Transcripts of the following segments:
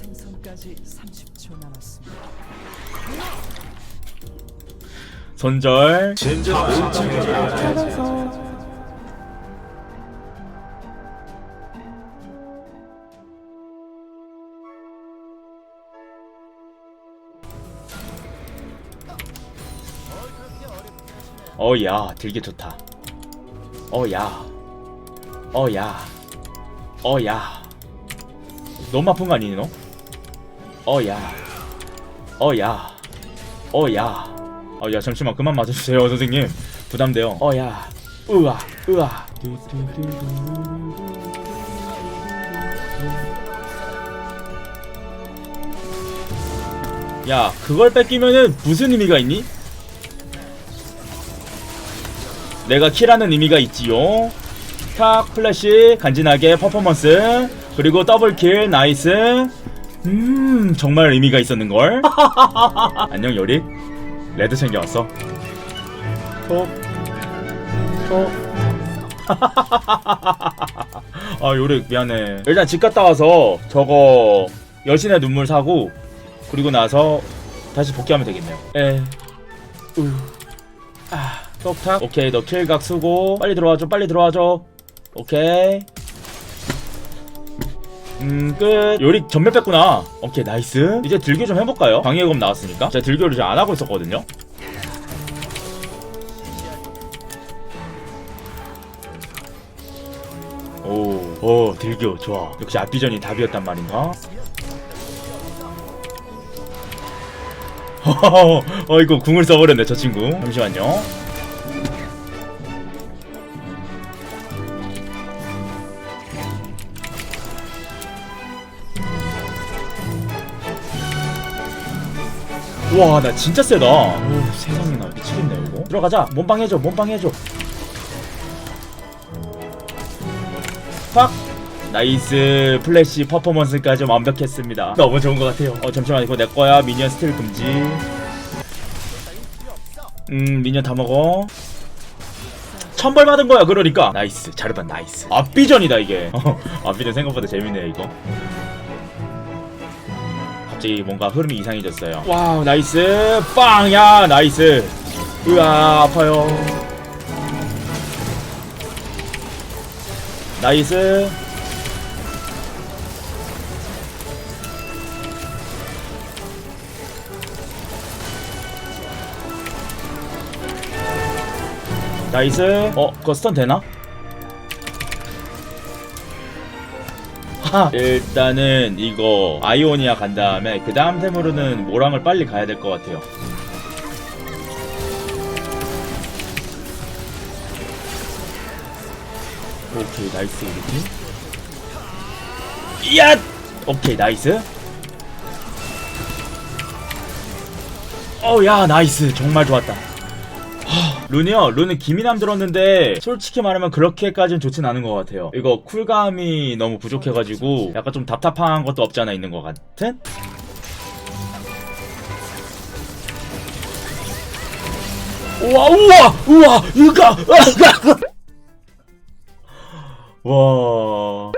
생선까지 30초 남았습니다. 손절. 어야 들기 좋다. 어야. 어야. 어야. 너무 아픈 거 아니니 너? 어야. 어야. 어야. 어야 잠시만. 그만 맞아주세요 선생님. 부담돼요. 어야. 으아. 으아. 야 그걸 뺏기면은 무슨 의미가 있니? 내가 킬하는 의미가 있지요. 탁 플래시 간지나게 퍼포먼스 그리고 더블킬 나이스 음 정말 의미가 있었는걸? 안녕 요리. 레드 챙겨왔어. 톡 톡. 아 요리 미안해. 일단 집 갔다 와서 저거 여신의 눈물 사고 그리고 나서 다시 복귀하면 되겠네요. 에. 우. 아 똑탁? 오케이 너 킬각 쓰고 빨리 들어와줘 빨리 들어와줘. 오케이 음 끝 요리 전멸 뺐구나 오케이 나이스 이제 들교 좀 해볼까요? 방해검 나왔으니까 제가 들교를 잘 안 하고 있었거든요 오, 오, 들교 좋아. 역시 앞비전이 답이었단 말인가? 어, 이거 궁을 써버렸네 저 친구. 잠시만요. 와, 나 진짜 세다. 오, 세상에나 미치겠네 이거. 들어가자. 몸빵 해줘. 몸빵 해줘. 팍. 나이스 플래시 퍼포먼스까지 완벽했습니다. 너무 좋은 것 같아요. 어 잠시만 이거 내 거야. 미니언 스틸 금지. 음 미니언 다 먹어. 천벌 받은 거야 그러니까. 나이스 자르반 나이스. 앞비전이다 이게. 어, 앞비전 생각보다 재밌네요 이거. 갑자기 뭔가 흐름이 이상해졌어요. 와우 나이스 빵야 나이스. 으아 아파요. 나이스. 나이스. 어, 그거 스턴 되나? 일단은 이거 아이오니아 간 다음에 그 다음 템으로는 모랑을 빨리 가야 될 것 같아요. 오케이 나이스 우리 팀. 야! 오케이 나이스. 어야 나이스 정말 좋았다. 룬이요? 룬은 기미남 들었는데 솔직히 말하면 그렇게까지는 좋진 않은 것 같아요 이거 쿨감이 너무 부족해가지고 약간 좀 답답한 것도 없지 않아 있는 것 같은? 우와 우와 우와 이거 와.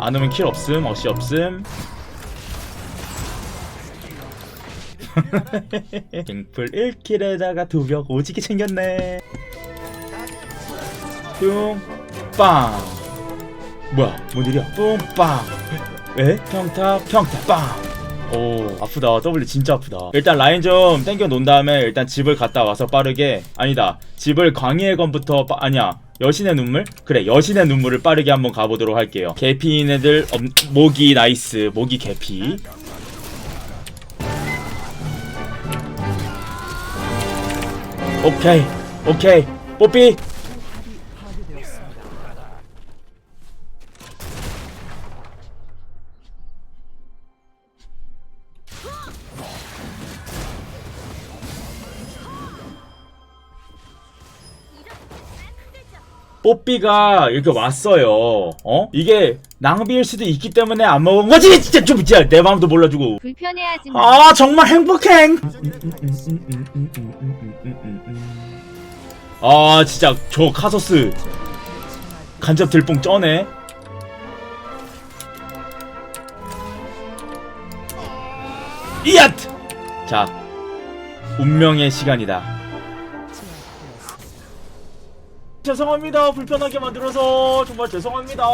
안 오면 킬 없음, 어시 없음. 갱플 1킬에다가 두 벽 오지게 챙겼네. 뿅, 빵. 뭐야, 뭔 일이야? 뿡, 빵. 에? 평타, 평타, 빵. 오 아프다 W 진짜 아프다 일단 라인 좀 땡겨 놓은 다음에 일단 집을 갔다 와서 빠르게 아니다 집을 광희의 검부터 빠, 아니야 여신의 눈물? 그래 여신의 눈물을 빠르게 한번 가보도록 할게요 개피인 애들 없, 모기 나이스 모기 개피 오케이 오케이 뽀삐 뽀삐가 이렇게 왔어요. 어? 이게 낭비일 수도 있기 때문에 안 먹은 거지. 진짜 좀 진짜 내 마음도 몰라주고. 불편해하지 마. 아 정말 행복해. 아 진짜 저 카서스 간접 들뽕 쩌네. 이앗! 자 운명의 시간이다. 죄송합니다. 불편하게 만들어서 정말 죄송합니다.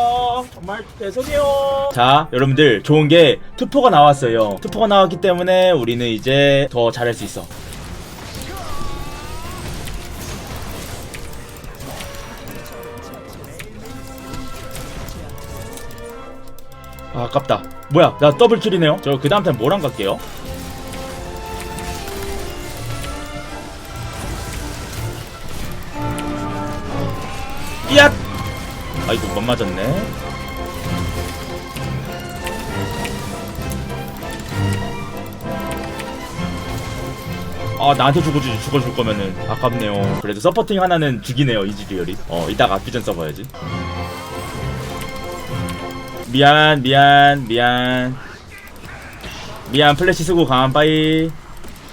정말 죄송해요. 자 여러분들 좋은게 투포가 나왔어요. 투포가 나왔기 때문에 우리는 이제 더 잘할 수 있어. 아, 아깝다. 뭐야, 나 더블 킬이네요. 저 그 다음 템 뭐랑 갈게요? 이앗! 아이고, 못 맞았네. 아, 나한테 죽어주, 죽어줄 거면은 아깝네요. 그래도 서포팅 하나는 죽이네요, 이지리얼이. 어, 이따가 앞비전 써봐야지. 미안 미안 미안. 미안 플래시 쓰고 가만 빠이.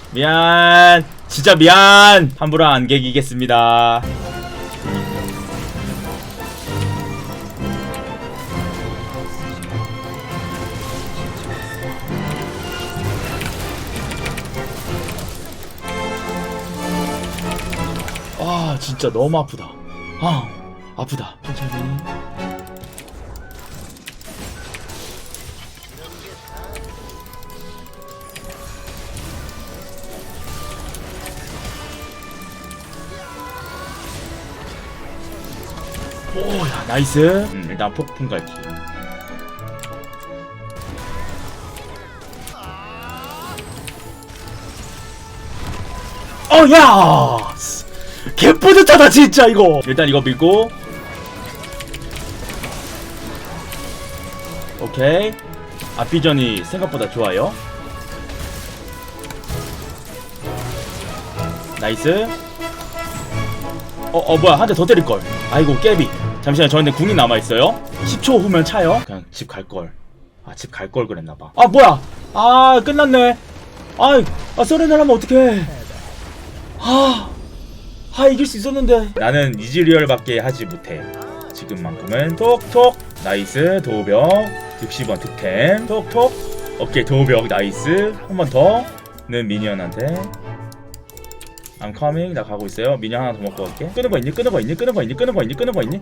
미안. 진짜 미안. 함부로 안 개기겠습니다. 아 진짜 너무 아프다. 아 아프다. 천천히 오야 나이스. 음, 일단 폭풍 갈기 어야! 개뿌듯하다 진짜 이거. 일단 이거 밀고. 오케이. 앞비전이 생각보다 좋아요. 나이스 어, 어, 뭐야, 한 대 더 때릴걸. 아이고, 깨비. 잠시만, 저한테 궁이 남아있어요. 10초 후면 차요. 그냥 집 갈걸. 아, 집 갈 걸 그랬나봐. 아, 뭐야. 아, 끝났네. 아, 아, 서렌을 하면 어떡해. 아, 아, 이길 수 있었는데. 나는 이즈리얼밖에 하지 못해. 지금만큼은 톡톡. 나이스, 도벽. 60원 득템. 톡톡. 오케이, 도벽. 나이스. 한 번 더는 미니언한테. I'm coming. 나 가고 있어요. 미니언 하나 더 먹고 갈게. 끄는 거 있니? 끄는 거 있니? 끄는 거 있니? 끄는 거 있니? 끄는 거 있니?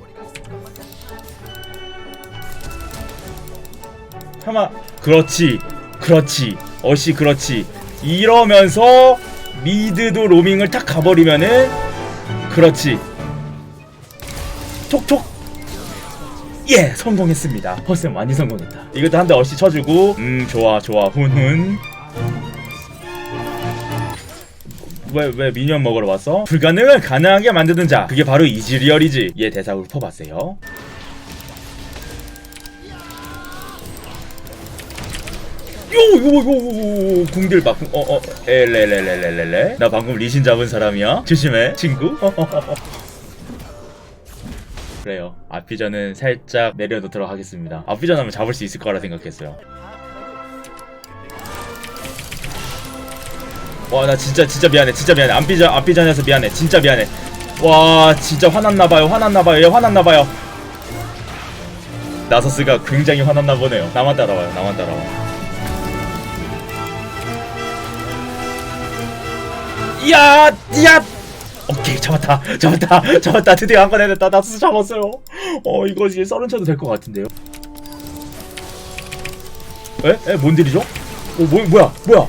하마 그렇지 그렇지 어시 그렇지. 이러면서 미드도 로밍을 탁 가버리면은 그렇지. 촉촉 예 성공했습니다. 허쌤 많이 성공했다. 이것도 한 대 어시 쳐주고. 음 좋아 좋아. 훈훈 왜, 왜 미니언 먹으러 왔어? 불가능을 가능하게 만드는 자 그게 바로 이즈리얼이지 얘 대사 읊어봤어요 요, 요, 요, 요, 궁들 막, 어, 어, 엘레레레레레레. 나 방금 리신 잡은 사람이야. 조심해, 친구. 그래요. 앞비전은 살짝 내려놓도록 하겠습니다. 앞비전 하면 잡을 수 있을 거라 생각했어요. 와 나 진짜 진짜 미안해. 진짜 미안해. 안 삐져 안 삐져내서 미안해. 진짜 미안해. 와 진짜 화났나봐요. 화났나봐요. 얘 화났나봐요. 나서스가 굉장히 화났나 보네요. 나만 따라와요. 나만 따라와 이야 이야! 오케이 잡았다. 잡았다. 잡았다. 드디어 한 건 해냈다. 나서스 잡았어요. 어 이거 이제 썰은 쳐도 될 것 같은데요? 에? 에? 뭔 일이죠? 어 뭐, 뭐야? 뭐야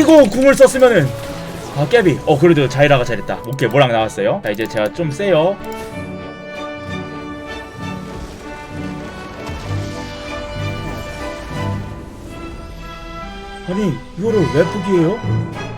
아이고 궁을 썼으면은. 아 깨비. 어 그래도 자이라가 잘했다. 오케이 뭐랑 나왔어요? 자 이제 제가 좀 세요. 아니 이거를 왜 포기해요?